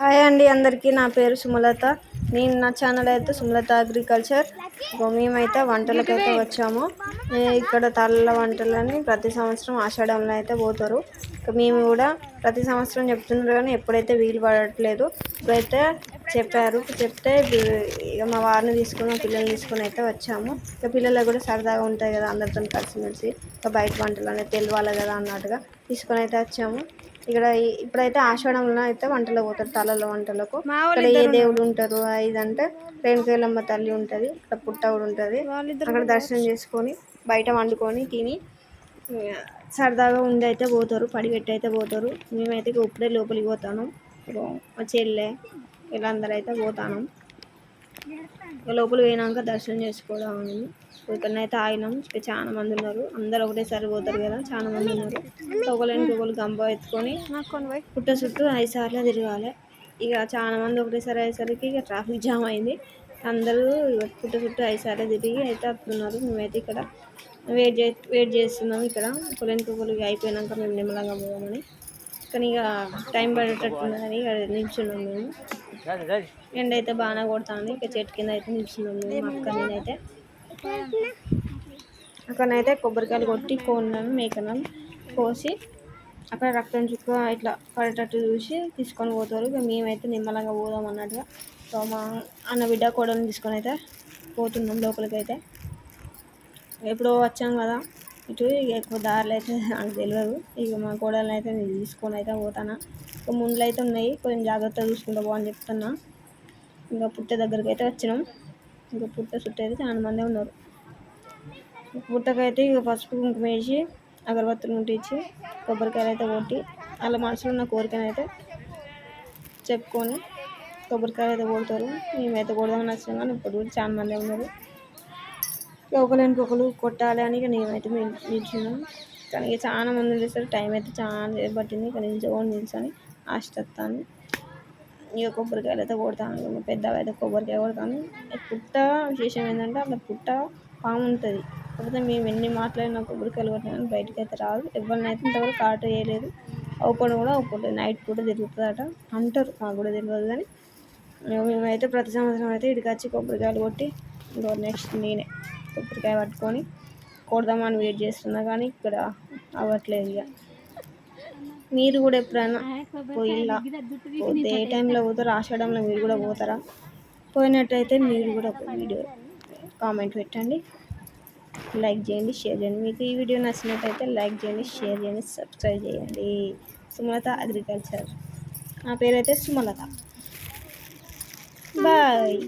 Hi అండి అందరికీ నా పేరు సుమలత. నేను నా ఛానల్ అయితే సుమలత అగ్రికల్చర్. మేమైతే వంటలకైతే వచ్చాము. ఇక్కడ తల్ల వంటలని ప్రతి సంవత్సరం ఆషాఢంలో అయితే పోతారు. మేము కూడా ప్రతి సంవత్సరం చెప్తున్నారు కానీ ఎప్పుడైతే వీలు పడట్లేదు ఇప్పుడైతే చెప్పారు. చెప్తే ఇక మా వారిని తీసుకుని మా పిల్లల్ని తీసుకుని అయితే వచ్చాము. ఇక పిల్లలకు కూడా సరదాగా ఉంటాయి కదా అందరితో కలిసిమెలిసి. ఇక బయట వంటలు అనేది తెలియాలి కదా అన్నట్టుగా తీసుకొని అయితే వచ్చాము. ఇక్కడ ఇప్పుడైతే ఆషాఢంలో అయితే వంటలకు పోతారు తలలో వంటలకు. ఇక్కడ ఏ దేవుడు ఉంటారు ఇదంటే రేణుకేలమ్మ తల్లి ఉంటది ఇక్కడ పుట్ట కూడా ఉంటది. అక్కడ దర్శనం చేసుకొని బయట వండుకొని తిని సరదాగా ఉండి అయితే పోతారు పడిగట్టి అయితే పోతారు. మేమైతే ఇప్పుడే లోపలికి పోతాను. మా చెల్లె వీళ్ళందరూ అయితే పోతాను. లోపల పోయినాక దర్శనం చేసుకోవడం ఉంది ఇక్కడనైతే ఆగినాం చాలా మంది ఉన్నారు. అందరు ఒకటేసారి పోతారు కదా చాలా మంది ఉన్నారు. ఒకరికి ఒకరు గంప ఎత్తుకొని పుట్ట చుట్టూ ఐదు సార్లు తిరగాలి. ఇక చాలా మంది ఒకటేసారి అయ్యేసరికి ఇక ట్రాఫిక్ జామ్ అయింది. అందరూ పుట్ట చుట్టూ ఐదు సార్లు తిరిగి అయితే వస్తున్నారు మేమైతే ఇక్కడ వెయిట్ చే వెయిట్ చేస్తున్నాం ఇక్కడ. ఒకరికి ఒకరు అయిపోయినాక మేము నిమ్మలంగా పోదామని. కానీ ఇక టైం పడేటట్టు ఉన్నదని ఇక నిల్చున్నాం మేము ఎండ అయితే బాగానే కొడుతుంది. ఇక చెట్టు కింద అయితే నిల్చున్నాం మేము అక్క నేనైతే. అక్కడనైతే కొబ్బరికాయలు కొట్టి కోళ్ళను మేకనం కోసి అక్కడ రక్తం చుక్క ఇట్లా పడేటట్టు చూసి తీసుకొని పోతారు. ఇక మేమైతే నిమ్మలంగా పోదాం అన్నట్టుగా. సో మా అన్న బిడ్డ కోడలను తీసుకొని అయితే పోతున్నాం లోపలికి అయితే ఎప్పుడో వచ్చాం కదా. ఇటు ఇక ఎక్కువ దారులు అయితే నాకు తెలియదు ఇక మా కోడలను అయితే నేను తీసుకొని అయితే పోతాను. ఇక ముందులు అయితే ఉన్నాయి. కొంచెం జాగ్రత్తగా చూసుకుంటా పో అని చెప్తున్నా. ఇంకా పుట్ట దగ్గరికి అయితే వచ్చినాం. ఇంకా పుట్ట చుట్టూ అయితే చాలా మంది ఉన్నారు. పుట్టకైతే ఇక పసుపు కుంకుమ వేసి అగరబత్తులు ముట్టించి కొబ్బరికాయలు అయితే కొట్టి వాళ్ళ మనసులో ఉన్న కోరికను అయితే చెప్పుకొని కొబ్బరికాయలు అయితే కొడతారు. మేమైతే కొడదామని వచ్చినాం కానీ ఇప్పుడు కూడా చాలా మంది ఉన్నారు. ఒకరికి ఒకరు కొట్టాలి అని నేనైతే నిల్చున్నాం కానీ ఇక చాలా మంది ఉండేసరికి టైం అయితే చాలా పట్టింది కానీ నిల్చోని నిల్చొని ఆశిస్తాను ఇక కొబ్బరికాయలు అయితే కొడతాను. ఇక పెద్దగా అయితే కొబ్బరికాయ కొడతాను. పుట్ట విశేషం ఏంటంటే అక్కడ పుట్ట పాము ఉంటుంది. కాకపోతే మేము ఎన్ని మాట్లాడినా కొబ్బరికాయలు కొట్టినా బయటకు అయితే రాదు. ఎవరినైతే ఇంతవరకు ఆట చేయలేదు ఓపెన్ కూడా ఓపెన్ నైట్ పూట తిరుగుతుందట. అంటారు. నాకు కూడా తెలియదు కానీ. మేమైతే ప్రతి సంవత్సరం అయితే ఇక్కడికి వచ్చి కొబ్బరికాయలు కొట్టి ఇంకో నెక్స్ట్ నేనే. కొబ్బరికాయ పట్టుకొని కొడదామని వెయిట్ చేస్తున్నా కానీ ఇక్కడ అవ్వట్లేదు ఇక. మీరు కూడా ఎప్పుడైనా పోయిలా పోతే ఏ టైంలో పోతారో ఆషాఢంలో మీరు కూడా పోతారా? పోయినట్టయితే మీరు కూడా ఒక వీడియో కామెంట్ పెట్టండి. లైక్ చేయండి షేర్ చేయండి. మీకు ఈ వీడియో నచ్చినట్టయితే లైక్ చేయండి షేర్ చేయండి సబ్స్క్రైబ్ చేయండి. సుమలత అగ్రికల్చర్ నా పేరైతే సుమలత. బాయ్